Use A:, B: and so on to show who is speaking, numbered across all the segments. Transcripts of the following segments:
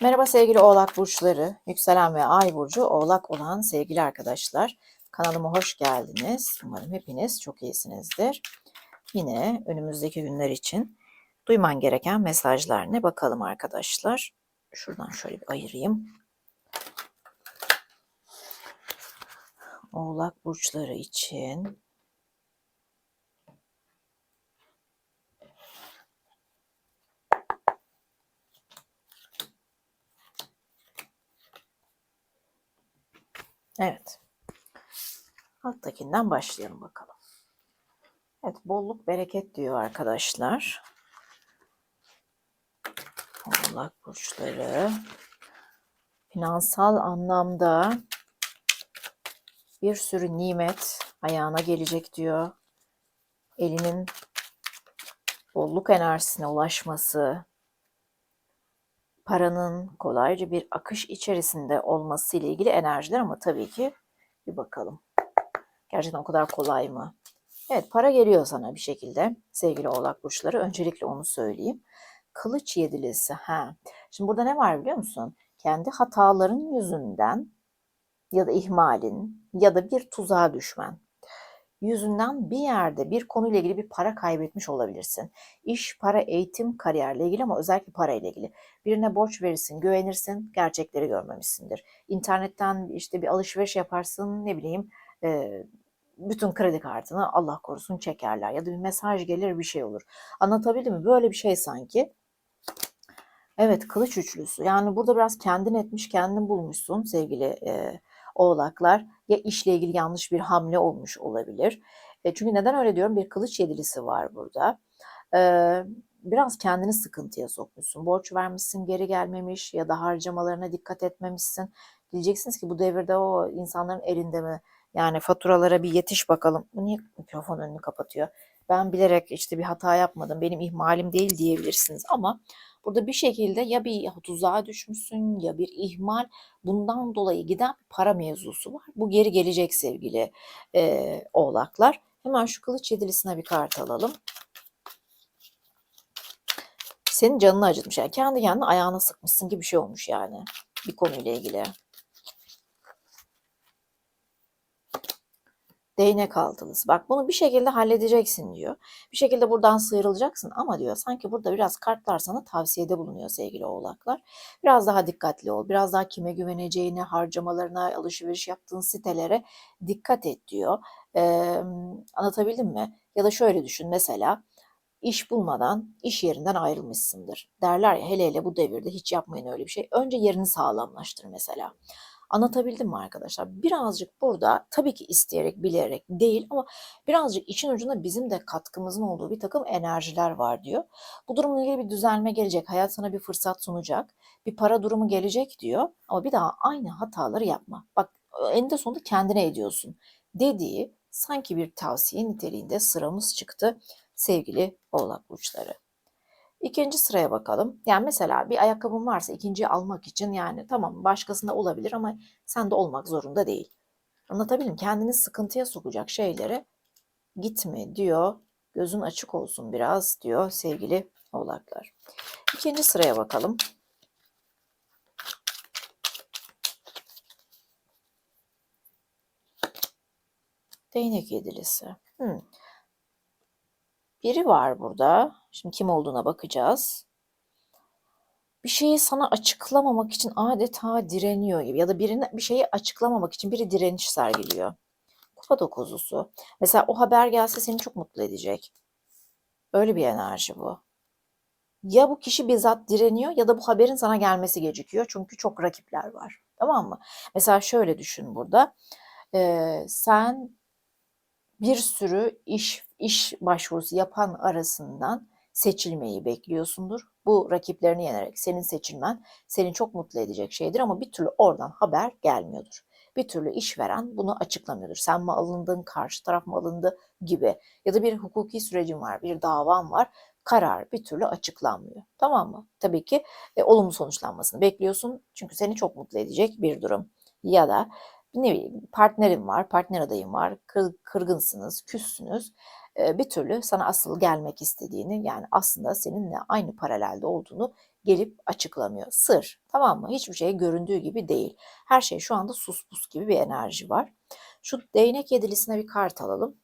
A: Merhaba sevgili Oğlak burçları, yükselen ve ay burcu Oğlak olan sevgili arkadaşlar. Kanalıma hoş geldiniz. Umarım hepiniz çok iyisinizdir. Yine önümüzdeki günler için duyman gereken mesajlar ne bakalım arkadaşlar. Şuradan şöyle bir ayırayım. Oğlak burçları için Evet. Alttakinden başlayalım bakalım. Evet, bolluk bereket diyor arkadaşlar. Oğlak burçları. Finansal anlamda bir sürü nimet ayağına gelecek diyor. Elinin bolluk enerjisine ulaşması, paranın kolayca bir akış içerisinde olması ile ilgili enerjiler ama tabii ki bir bakalım. Gerçekten o kadar kolay mı? Evet para geliyor sana bir şekilde sevgili oğlak burçları. Öncelikle onu söyleyeyim. Kılıç yedilisi. Ha. Şimdi burada ne var biliyor musun? Kendi hataların yüzünden ya da ihmalin ya da bir tuzağa düşmen yüzünden bir yerde bir konuyla ilgili bir para kaybetmiş olabilirsin. İş, para, eğitim, kariyerle ilgili ama özellikle parayla ilgili. Birine borç verirsin, güvenirsin, gerçekleri görmemişsindir. İnternetten işte bir alışveriş yaparsın, ne bileyim, e, bütün kredi kartını Allah korusun çekerler ya da bir mesaj gelir bir şey olur. Anlatabildim mi? Böyle bir şey sanki. Evet, kılıç üçlüsü. Yani burada biraz kendin etmiş, kendin bulmuşsun sevgili e, oğlaklar. Ya işle ilgili yanlış bir hamle olmuş olabilir. E, çünkü neden öyle diyorum? Bir kılıç yedilisi var burada. E, biraz kendini sıkıntıya sokmuşsun. Borç vermişsin, geri gelmemiş ya da harcamalarına dikkat etmemişsin. Diyeceksiniz ki bu devirde o insanların elinde mi? Yani faturalara bir yetiş bakalım. Niye mikrofon önünü kapatıyor? Ben bilerek işte bir hata yapmadım, benim ihmalim değil diyebilirsiniz ama burada bir şekilde ya bir tuzağa düşmüşsün ya bir ihmal bundan dolayı giden bir para mevzusu var. Bu geri gelecek sevgili e, oğlaklar. Hemen şu kılıç yedilisine bir kart alalım. Senin canını acıtmış yani kendi kendine ayağına sıkmışsın gibi bir şey olmuş yani bir konuyla ilgili. Değnek altılısı. Bak bunu bir şekilde halledeceksin diyor. Bir şekilde buradan sıyrılacaksın ama diyor sanki burada biraz kartlar sana tavsiyede bulunuyor sevgili oğlaklar. Biraz daha dikkatli ol. Biraz daha kime güveneceğine, harcamalarına, alışveriş yaptığın sitelere dikkat et diyor. Ee, anlatabildim mi? Ya da şöyle düşün mesela iş bulmadan iş yerinden ayrılmışsındır. Derler ya hele hele bu devirde hiç yapmayın öyle bir şey. Önce yerini sağlamlaştır mesela. Anlatabildim mi arkadaşlar? Birazcık burada tabii ki isteyerek, bilerek değil ama birazcık için ucunda bizim de katkımızın olduğu bir takım enerjiler var diyor. Bu durumla ilgili bir düzelme gelecek. Hayat sana bir fırsat sunacak. Bir para durumu gelecek diyor. Ama bir daha aynı hataları yapma. Bak eninde sonunda kendine ediyorsun dediği sanki bir tavsiye niteliğinde sıramız çıktı sevgili oğlak burçları. İkinci sıraya bakalım. Yani mesela bir ayakkabın varsa ikinciyi almak için yani tamam başkasında olabilir ama sen de olmak zorunda değil. Anlatabildim. Kendini sıkıntıya sokacak şeylere gitme diyor. Gözün açık olsun biraz diyor sevgili oğlaklar. İkinci sıraya bakalım. Değnek yedilisi. Hmm. Biri var burada. Şimdi kim olduğuna bakacağız. Bir şeyi sana açıklamamak için adeta direniyor gibi ya da birine bir şeyi açıklamamak için biri direniş sergiliyor. Kupa dokuzusu. Mesela o haber gelse seni çok mutlu edecek. Öyle bir enerji bu. Ya bu kişi bizzat direniyor ya da bu haberin sana gelmesi gecikiyor. Çünkü çok rakipler var. Tamam mı? Mesela şöyle düşün burada. Ee, sen bir sürü iş iş başvurusu yapan arasından seçilmeyi bekliyorsundur. Bu rakiplerini yenerek senin seçilmen seni çok mutlu edecek şeydir ama bir türlü oradan haber gelmiyordur. Bir türlü işveren bunu açıklamıyordur. Sen mi alındın, karşı taraf mı alındı gibi. Ya da bir hukuki sürecin var, bir davan var. Karar bir türlü açıklanmıyor. Tamam mı? Tabii ki e, olumlu sonuçlanmasını bekliyorsun. Çünkü seni çok mutlu edecek bir durum. Ya da ne bileyim partnerin var, partner adayın var, kır, kırgınsınız, küssünüz. Bir türlü sana asıl gelmek istediğini yani aslında seninle aynı paralelde olduğunu gelip açıklamıyor. Sır tamam mı? Hiçbir şey göründüğü gibi değil. Her şey şu anda sus pus gibi bir enerji var. Şu değnek yedilisine bir kart alalım.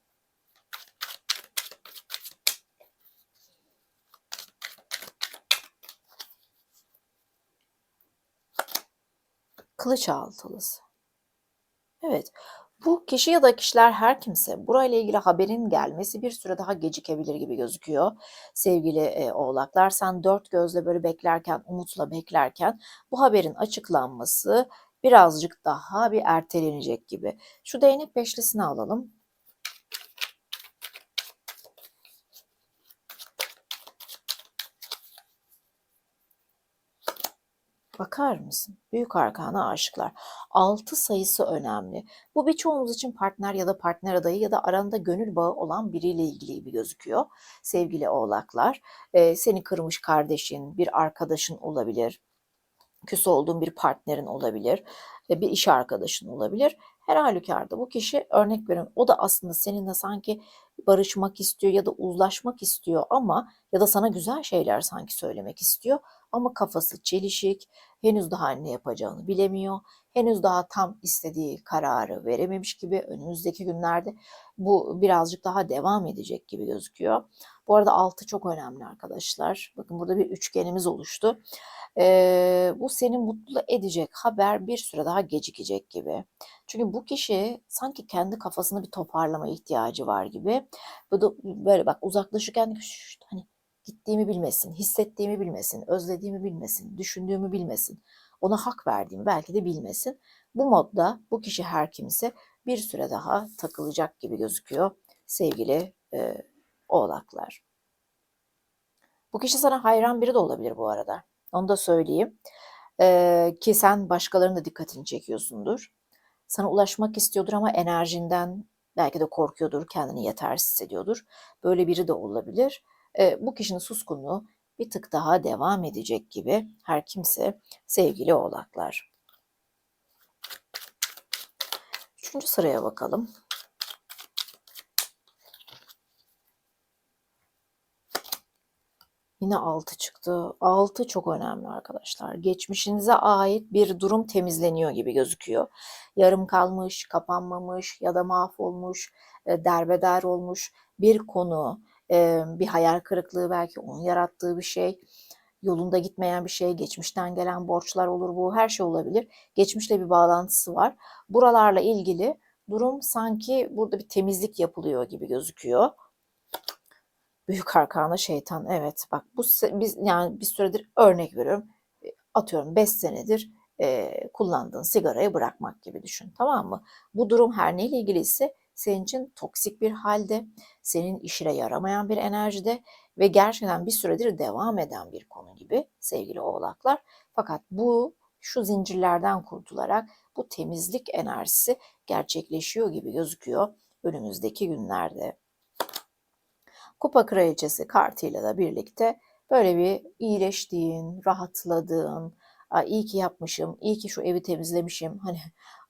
A: Kılıç altılısı. Evet. Bu kişi ya da kişiler her kimse burayla ilgili haberin gelmesi bir süre daha gecikebilir gibi gözüküyor. Sevgili e, oğlaklar sen dört gözle böyle beklerken, umutla beklerken bu haberin açıklanması birazcık daha bir ertelenecek gibi. Şu değnek beşlisini alalım. Bakar mısın? Büyük arkana aşıklar. 6 sayısı önemli. Bu birçoğumuz için partner ya da partner adayı ya da aranda gönül bağı olan biriyle ilgili gibi gözüküyor. Sevgili oğlaklar, e, seni kırmış kardeşin, bir arkadaşın olabilir, küs olduğun bir partnerin olabilir, e, bir iş arkadaşın olabilir. Her halükarda bu kişi örnek veriyorum o da aslında seninle sanki barışmak istiyor ya da uzlaşmak istiyor ama ya da sana güzel şeyler sanki söylemek istiyor ama kafası çelişik, henüz daha ne yapacağını bilemiyor, henüz daha tam istediği kararı verememiş gibi önümüzdeki günlerde bu birazcık daha devam edecek gibi gözüküyor. Bu arada altı çok önemli arkadaşlar. Bakın burada bir üçgenimiz oluştu. Ee, bu seni mutlu edecek haber bir süre daha gecikecek gibi. Çünkü bu kişi sanki kendi kafasını bir toparlama ihtiyacı var gibi. Bu da böyle bak uzaklaşırken hani gittiğimi bilmesin, hissettiğimi bilmesin, özlediğimi bilmesin, düşündüğümü bilmesin, ona hak verdiğimi belki de bilmesin. Bu modda bu kişi her kimse bir süre daha takılacak gibi gözüküyor sevgili e, oğlaklar. Bu kişi sana hayran biri de olabilir bu arada. Onu da söyleyeyim. Ee, ki sen başkalarının da dikkatini çekiyorsundur. Sana ulaşmak istiyordur ama enerjinden belki de korkuyordur, kendini yetersiz hissediyordur. Böyle biri de olabilir. Ee, bu kişinin suskunluğu bir tık daha devam edecek gibi her kimse sevgili oğlaklar. Üçüncü sıraya bakalım. Yine 6 çıktı. 6 çok önemli arkadaşlar. Geçmişinize ait bir durum temizleniyor gibi gözüküyor. Yarım kalmış, kapanmamış ya da mahvolmuş, e, derbeder olmuş bir konu, bir hayal kırıklığı belki onun yarattığı bir şey, yolunda gitmeyen bir şey, geçmişten gelen borçlar olur bu, her şey olabilir. Geçmişle bir bağlantısı var. Buralarla ilgili durum sanki burada bir temizlik yapılıyor gibi gözüküyor. Büyük arkana şeytan. Evet bak bu biz yani bir süredir örnek veriyorum. Atıyorum 5 senedir e, kullandığın sigarayı bırakmak gibi düşün. Tamam mı? Bu durum her neyle ilgili ise senin için toksik bir halde, senin işine yaramayan bir enerjide ve gerçekten bir süredir devam eden bir konu gibi sevgili oğlaklar. Fakat bu şu zincirlerden kurtularak bu temizlik enerjisi gerçekleşiyor gibi gözüküyor önümüzdeki günlerde. Kupa Kraliçesi kartıyla da birlikte böyle bir iyileştiğin, rahatladığın, iyi ki yapmışım, iyi ki şu evi temizlemişim. Hani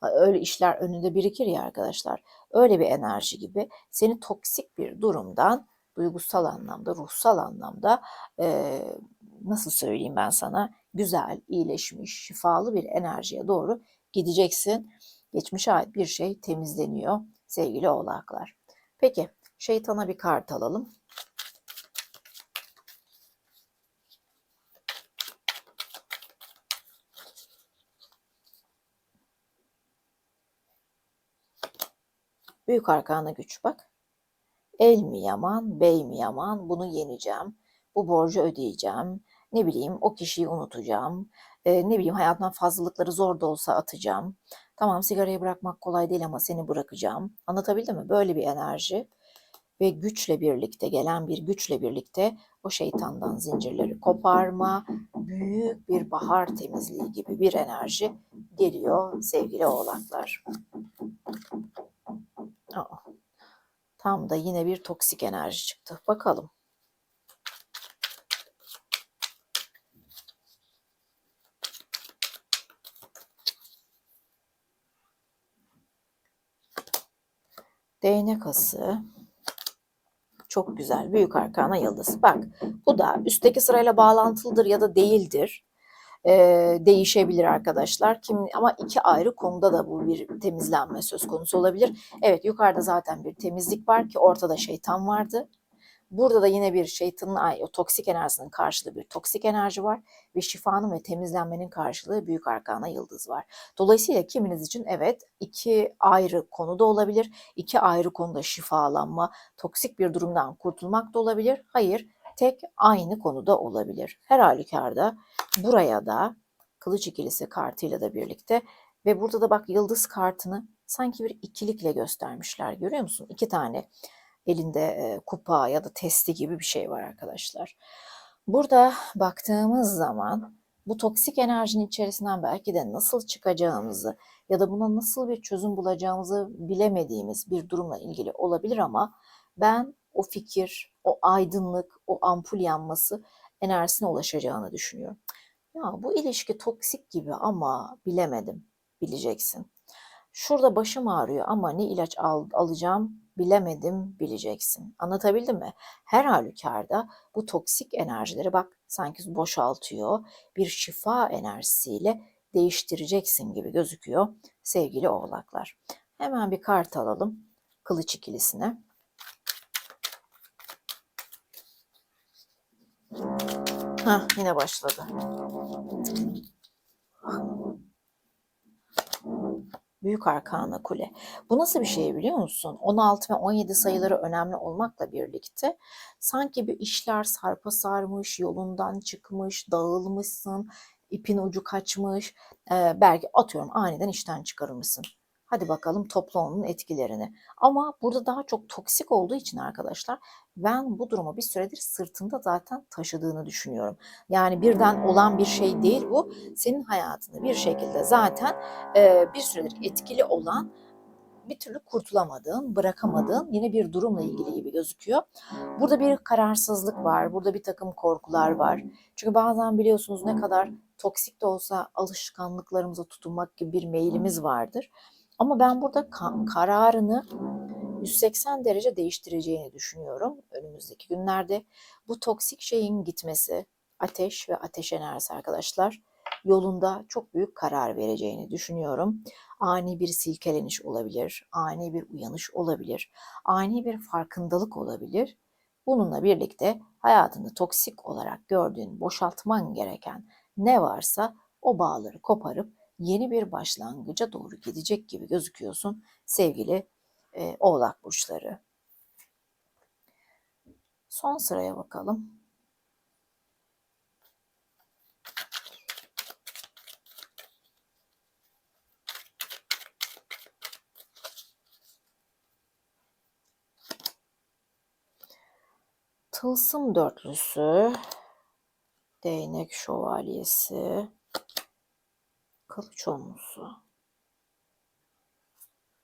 A: öyle işler önünde birikir ya arkadaşlar. Öyle bir enerji gibi seni toksik bir durumdan duygusal anlamda, ruhsal anlamda e, nasıl söyleyeyim ben sana güzel, iyileşmiş, şifalı bir enerjiye doğru gideceksin. Geçmişe ait bir şey temizleniyor sevgili oğlaklar. Peki şeytana bir kart alalım. Büyük arkana güç bak. El mi yaman, bey mi yaman bunu yeneceğim. Bu borcu ödeyeceğim. Ne bileyim o kişiyi unutacağım. Ee, ne bileyim hayatımdan fazlalıkları zor da olsa atacağım. Tamam sigarayı bırakmak kolay değil ama seni bırakacağım. Anlatabildim mi? Böyle bir enerji ve güçle birlikte gelen bir güçle birlikte o şeytandan zincirleri koparma, büyük bir bahar temizliği gibi bir enerji geliyor sevgili oğlaklar. Tam da yine bir toksik enerji çıktı. Bakalım. Değnek ası. Çok güzel. Büyük arkana yıldız. Bak bu da üstteki sırayla bağlantılıdır ya da değildir. Ee, değişebilir arkadaşlar. Kim ama iki ayrı konuda da bu bir temizlenme söz konusu olabilir. Evet yukarıda zaten bir temizlik var ki ortada şeytan vardı. Burada da yine bir şeytanın, ay, o toksik enerjisinin karşılığı bir toksik enerji var ve şifanın ve temizlenmenin karşılığı büyük arkana yıldız var. Dolayısıyla kiminiz için evet iki ayrı konu da olabilir. iki ayrı konuda şifalanma, toksik bir durumdan kurtulmak da olabilir. Hayır, tek aynı konuda olabilir. Her halükarda buraya da kılıç ikilisi kartıyla da birlikte ve burada da bak yıldız kartını sanki bir ikilikle göstermişler. Görüyor musun? İki tane elinde e, kupa ya da testi gibi bir şey var arkadaşlar. Burada baktığımız zaman bu toksik enerjinin içerisinden belki de nasıl çıkacağımızı ya da buna nasıl bir çözüm bulacağımızı bilemediğimiz bir durumla ilgili olabilir ama ben o fikir, o aydınlık, o ampul yanması enerjisine ulaşacağını düşünüyorum. Ya bu ilişki toksik gibi ama bilemedim. Bileceksin. Şurada başım ağrıyor ama ne ilaç al, alacağım bilemedim bileceksin. Anlatabildim mi? Her halükarda bu toksik enerjileri bak sanki boşaltıyor. Bir şifa enerjisiyle değiştireceksin gibi gözüküyor sevgili oğlaklar. Hemen bir kart alalım kılıç ikilisine. Hah yine başladı. Büyük Arkana Kule. Bu nasıl bir şey biliyor musun? 16 ve 17 sayıları önemli olmakla birlikte sanki bir işler sarpa sarmış, yolundan çıkmış, dağılmışsın, ipin ucu kaçmış. Ee, belki atıyorum aniden işten çıkarılmışsın. Hadi bakalım topla onun etkilerini. Ama burada daha çok toksik olduğu için arkadaşlar ben bu durumu bir süredir sırtında zaten taşıdığını düşünüyorum. Yani birden olan bir şey değil bu. Senin hayatında bir şekilde zaten e, bir süredir etkili olan bir türlü kurtulamadığın, bırakamadığın yine bir durumla ilgili gibi gözüküyor. Burada bir kararsızlık var, burada bir takım korkular var. Çünkü bazen biliyorsunuz ne kadar toksik de olsa alışkanlıklarımıza tutunmak gibi bir meyilimiz vardır. Ama ben burada ka- kararını 180 derece değiştireceğini düşünüyorum önümüzdeki günlerde. Bu toksik şeyin gitmesi, ateş ve ateş enerjisi arkadaşlar yolunda çok büyük karar vereceğini düşünüyorum. Ani bir silkeleniş olabilir, ani bir uyanış olabilir, ani bir farkındalık olabilir. Bununla birlikte hayatında toksik olarak gördüğün, boşaltman gereken ne varsa o bağları koparıp yeni bir başlangıca doğru gidecek gibi gözüküyorsun sevgili e, oğlak burçları. Son sıraya bakalım. Tılsım dörtlüsü, değnek şövalyesi, kılıç onlusu.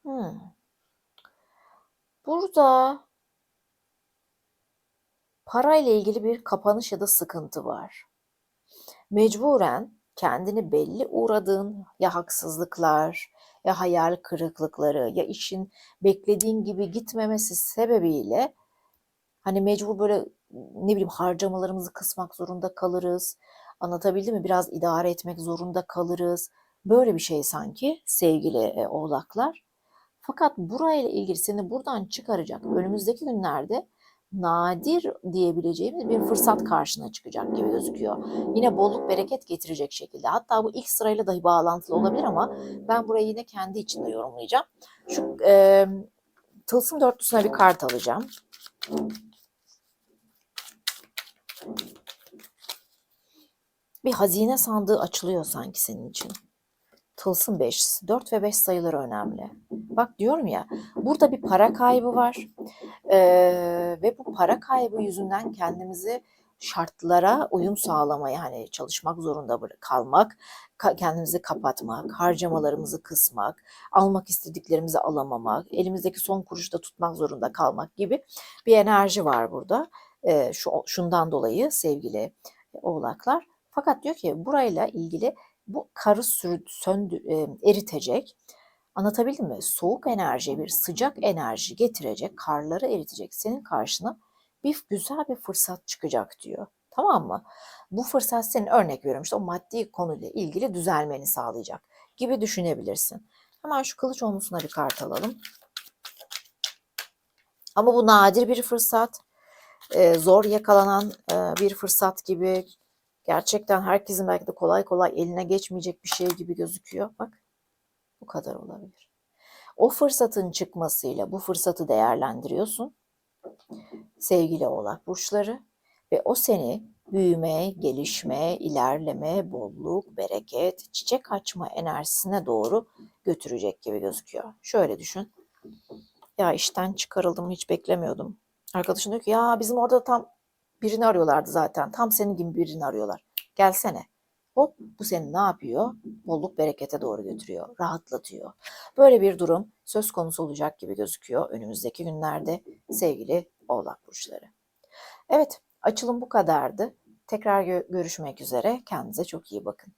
A: Hmm. Burada parayla ilgili bir kapanış ya da sıkıntı var. Mecburen kendini belli uğradığın ya haksızlıklar ya hayal kırıklıkları ya işin beklediğin gibi gitmemesi sebebiyle hani mecbur böyle ne bileyim harcamalarımızı kısmak zorunda kalırız. Anlatabildim mi? Biraz idare etmek zorunda kalırız. Böyle bir şey sanki sevgili e, oğlaklar. Fakat burayla ilgili seni buradan çıkaracak önümüzdeki günlerde nadir diyebileceğimiz bir fırsat karşına çıkacak gibi gözüküyor. Yine bolluk bereket getirecek şekilde. Hatta bu ilk sırayla dahi bağlantılı olabilir ama ben burayı yine kendi içinde yorumlayacağım. Şu e, tılsım dörtlüsüne bir kart alacağım. Bir hazine sandığı açılıyor sanki senin için. Tılsım 5, 4 ve 5 sayıları önemli. Bak diyorum ya, burada bir para kaybı var ee, ve bu para kaybı yüzünden kendimizi şartlara uyum sağlamaya hani çalışmak zorunda kalmak, kendimizi kapatmak, harcamalarımızı kısmak, almak istediklerimizi alamamak, elimizdeki son kuruşu da tutmak zorunda kalmak gibi bir enerji var burada. Ee, şu şundan dolayı sevgili oğlaklar. Fakat diyor ki burayla ilgili bu karı sürü, söndü, e, eritecek. Anlatabildim mi? Soğuk enerji, bir sıcak enerji getirecek, karları eritecek senin karşına bir güzel bir fırsat çıkacak diyor. Tamam mı? Bu fırsat senin örnek veriyorum işte o maddi konuyla ilgili düzelmeni sağlayacak gibi düşünebilirsin. Hemen şu kılıç omuzuna bir kart alalım. Ama bu nadir bir fırsat. Ee, zor yakalanan e, bir fırsat gibi. Gerçekten herkesin belki de kolay kolay eline geçmeyecek bir şey gibi gözüküyor. Bak bu kadar olabilir. O fırsatın çıkmasıyla bu fırsatı değerlendiriyorsun. Sevgili oğlak burçları ve o seni büyüme, gelişme, ilerleme, bolluk, bereket, çiçek açma enerjisine doğru götürecek gibi gözüküyor. Şöyle düşün. Ya işten çıkarıldım hiç beklemiyordum. Arkadaşın diyor ki ya bizim orada tam birini arıyorlardı zaten. Tam senin gibi birini arıyorlar. Gelsene. Hop bu seni ne yapıyor? Bolluk berekete doğru götürüyor. Rahatlatıyor. Böyle bir durum söz konusu olacak gibi gözüküyor önümüzdeki günlerde sevgili oğlak burçları. Evet açılım bu kadardı. Tekrar gö- görüşmek üzere. Kendinize çok iyi bakın.